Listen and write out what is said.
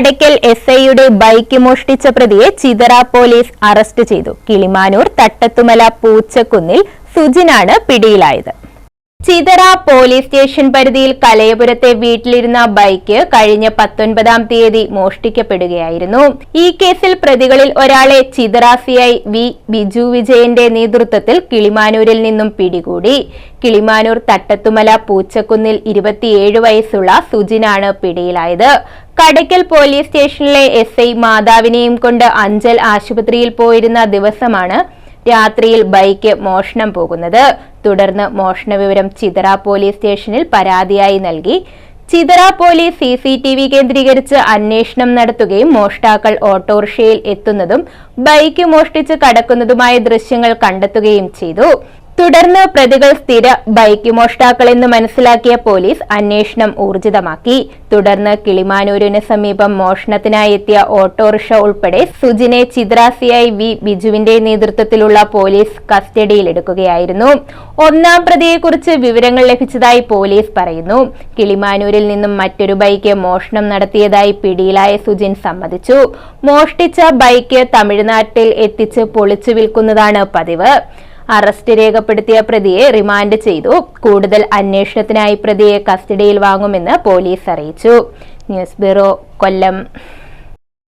Kadakkal S ഐയുടെ bike മോഷ്ടിച്ച പ്രതിയെ ചിതറ പോലീസ് അറസ്റ്റ് ചെയ്തു. കിളിമാനൂർ തട്ടത്തുമല പൂച്ചക്കുന്നിൽ സുജിനാണ് പിടിയിലായത്. ചിതറ പോലീസ് സ്റ്റേഷൻ പരിധിയിൽ കലയപുരത്തെ വീട്ടിലിരുന്ന ബൈക്ക് കഴിഞ്ഞ പത്തൊൻപതാം തീയതി മോഷ്ടിക്കപ്പെടുകയായിരുന്നു. ഈ കേസിൽ പ്രതികളിൽ ഒരാളെ ചിതറ സിഐ വി ബിജു വിജയന്റെ നേതൃത്വത്തിൽ കിളിമാനൂരിൽ നിന്നും പിടികൂടി. കിളിമാനൂർ തട്ടത്തുമല പൂച്ചക്കുന്നിൽ ഇരുപത്തിയേഴ് വയസ്സുള്ള സുജിനാണ് പിടിയിലായത്. കടയ്ക്കൽ പോലീസ് സ്റ്റേഷനിലെ എസ് ഐ മാതാവിനെയും കൊണ്ട് അഞ്ചൽ ആശുപത്രിയിൽ പോയിരുന്ന ദിവസമാണ് രാത്രിയിൽ ബൈക്ക് മോഷണം പോകുന്നത്. തുടർന്ന് മോഷണ വിവരം ചിതറ പോലീസ് സ്റ്റേഷനിൽ പരാതിയായി നൽകി. Chithara police C C T V കേന്ദ്രീകരിച്ച് അന്വേഷണം നടത്തുകയും മോഷ്ടാക്കൾ ഓട്ടോറിക്ഷയിൽ എത്തുന്നതും ബൈക്ക് മോഷ്ടിച്ച് കടക്കുന്നതുമായ ദൃശ്യങ്ങൾ കണ്ടെത്തുകയും ചെയ്തു. തുടർന്ന് പ്രതികൾ സ്ഥിര ബൈക്ക് മോഷ്ടാക്കളെന്ന് മനസ്സിലാക്കിയ പോലീസ് അന്വേഷണം ഊർജിതമാക്കി. തുടർന്ന് കിളിമാനൂരിന് സമീപം മോഷണത്തിനായി എത്തിയ ഓട്ടോറിക്ഷ ഉൾപ്പെടെ സുജിനെ ചിദ്രാസിയായി വി ബിജുവിന്റെ നേതൃത്വത്തിലുള്ള പോലീസ് കസ്റ്റഡിയിലെടുക്കുകയായിരുന്നു. ഒന്നാം പ്രതിയെക്കുറിച്ച് വിവരങ്ങൾ ലഭിച്ചതായി പോലീസ് പറയുന്നു. കിളിമാനൂരിൽ നിന്നും മറ്റൊരു ബൈക്ക് മോഷണം നടത്തിയതായി പിടിയിലായ സുജിൻ സമ്മതിച്ചു. മോഷ്ടിച്ച ബൈക്ക് തമിഴ്നാട്ടിൽ എത്തിച്ച് പൊളിച്ചു വിൽക്കുന്നതാണ് പതിവ്. അറസ്റ്റ് രേഖപ്പെടുത്തിയ പ്രതിയെ റിമാൻഡ് ചെയ്തു. കൂടുതൽ അന്വേഷണത്തിനായി പ്രതിയെ കസ്റ്റഡിയിൽ വാങ്ങുമെന്ന് പോലീസ് അറിയിച്ചു. News bureau Kollam.